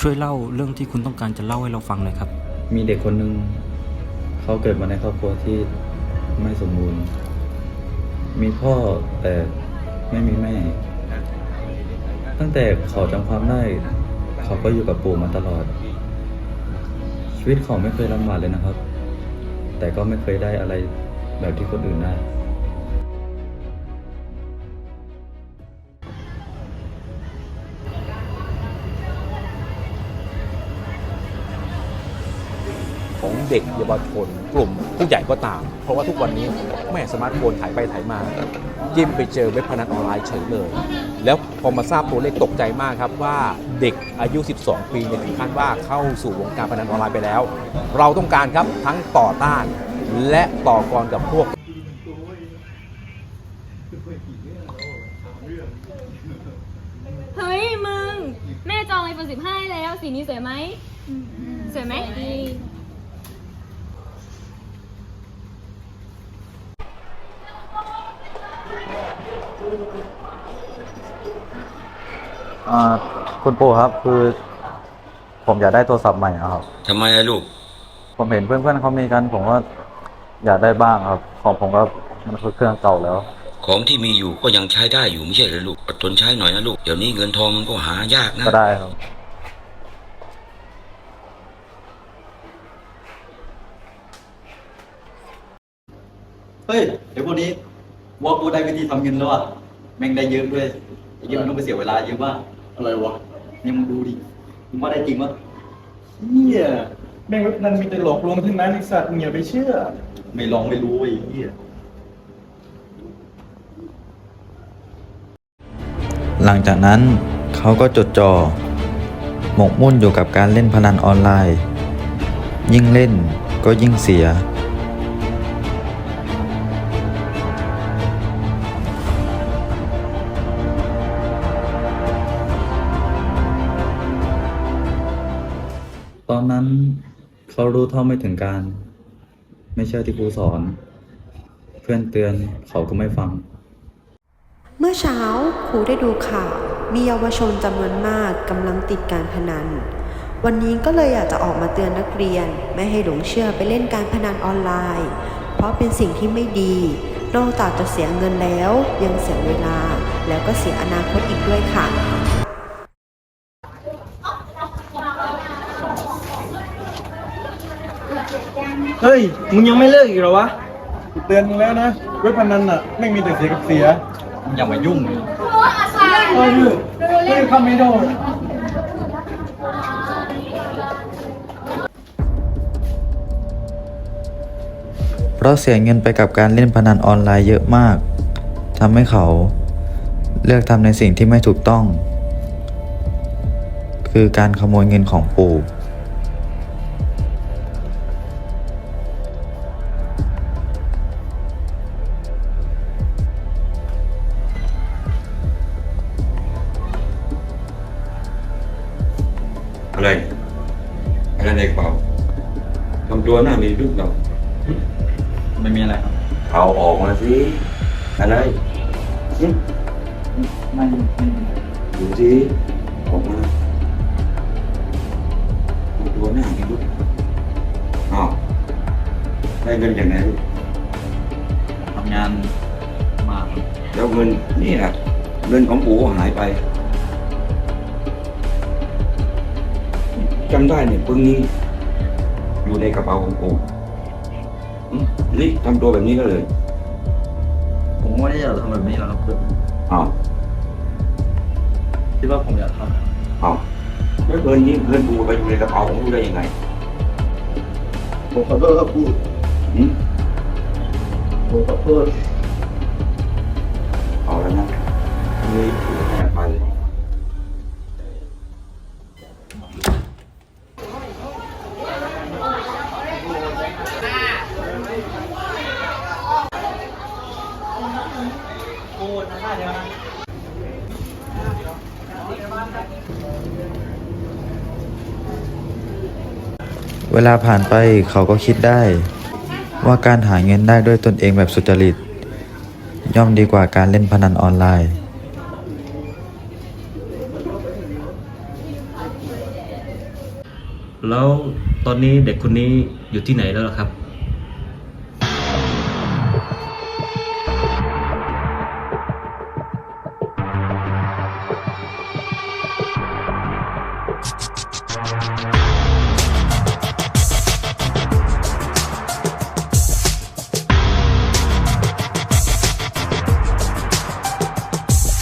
ช่วยเล่าเรื่องที่คุณต้องการจะเล่าให้เราฟังหน่อยครับ มีเด็กคนหนึ่งเขาเกิดมาในครอบครัวที่ไม่สมบูรณ์ มีพ่อแต่ไม่มีแม่ ตั้งแต่เขาจำความได้ เขาก็อยู่กับปู่มาตลอด ชีวิตเขาไม่เคยลำบากเลยนะครับ แต่ก็ไม่เคยได้อะไรแบบที่คนอื่นได้ ของเด็กเยาวชนกลุ่มผู้ใหญ่ก็ตาม เพราะว่าทุกวันนี้แม่สมาร์ทโฟนถ่ายไปถ่ายมาจิ้มไปเจอเว็บพนันออนไลน์เฉยเลย แล้วพอมาทราบตัวเลขตกใจมากครับว่าเด็กอายุ 12 ปีเนี่ยถึงขั้นว่าเข้าสู่วงการพนันออนไลน์ไปแล้ว เราต้องการครับทั้งต่อต้าน และต่อกรกับพวกเฮ้ยมึง แม่จองไอโฟน15 แล้วสีนี้สวยไหมสวยไหมดี อ่าคุณปู่ครับ คือ ผมอยากได้โทรศัพท์ใหม่อะครับ ทำไมอะลูก ผมเห็นเพื่อนๆเขามีกัน ผมว่าอยากได้บ้างครับ ของผมก็มันคือเครื่องเก่าแล้ว ของที่มีอยู่ก็ยังใช้ได้อยู่ไม่ใช่เหรอลูกอดทนใช้หน่อยนะลูก เดี๋ยวนี้เงินทองมันก็หายากนะ ก็ได้ครับ เฮ้ย เดี๋ยวพวกนี้ ว่ากูได้วิธีทำเงินแล้วอะแม่งได้เยอะด้วยไอ้เหี้ยมันต้องไปเสียเวลาเยอะมากอะไรวะนี่มึงดูดิมึงว่าได้จริงปะเฮียแม่งเว็บนั้นมีแต่หลอกลวงทั้งนั้นไอ้สัตว์มึงอย่าไปเชื่อ ไม่ลองไม่รู้ไอ้เหี้ย หลังจากนั้นเขาก็จดจ่อหมกมุ่นอยู่กับการเล่นพนันออนไลน์ ยิ่งเล่นก็ยิ่งเสีย ตอนนั้นเขารู้เท่าไม่ถึงการ ไม่เชื่อที่ครูสอน เพื่อนเตือนเขาก็ไม่ฟัง เมื่อเช้าครูได้ดูข่าวมีเยาวชนจำนวนมากกำลังติดการพนัน วันนี้ก็เลยอยากจะออกมาเตือนนักเรียน ไม่ให้หลงเชื่อไปเล่นการพนันออนไลน์ เพราะเป็นสิ่งที่ไม่ดี นอกจากจะเสียเงินแล้ว ยังเสียเวลาแล้วก็เสียอนาคตอีกด้วยค่ะ เฮ้ย มึงยังไม่เลิกอีกเหรอวะกูเตือนมึงแล้วนะ เว็บพนันอะแม่งมีแต่เสียกับเสีย มึงอย่ามายุ่งเลยเฮ้ยเฮ้ยเข้าไม่ได้เพราะเสียเงินไปกับการเล่นพนันออนไลน์เยอะมากทำให้เขา เลือกทำในสิ่งที่ไม่ถูกต้อง คือการขโมยเงินของปู่ อะไรอะไรในกระเป๋าทำตัวหน้ามีลูกเราไม่มีอะไรครับ เอาออกมาสิอะไรหึไม่ไม่มีดูสิออกมาทำตัวหน้ามีลูกอ้าวได้เงินจากไหนลูกทำงานมาครับแล้วเงินนี่แหละเงินของปู่ก็หายไป จำได้เนี่ยปึ้งนี้อยู่ในกระเป๋าของปู่หึนี่ทำตัวแบบนี้ก็เลย ผมไม่ได้อยากทำแบบนี้หรอกครับอ้าวคิดว่าผมอยากทำอ้าวแล้วเงินนี้เงินปู่ไปอยู่ในกระเป๋าของปู่ได้ยังไง ผมขอโทษครับพูดหึผมขอโทษ เวลาผ่านไปเขาก็คิดได้ ว่าการหาเงินได้ด้วยตนเองแบบสุจริต ย่อมดีกว่าการเล่นพนันออนไลน์ แล้วตอนนี้เด็กคนนี้อยู่ที่ไหนแล้วล่ะครับ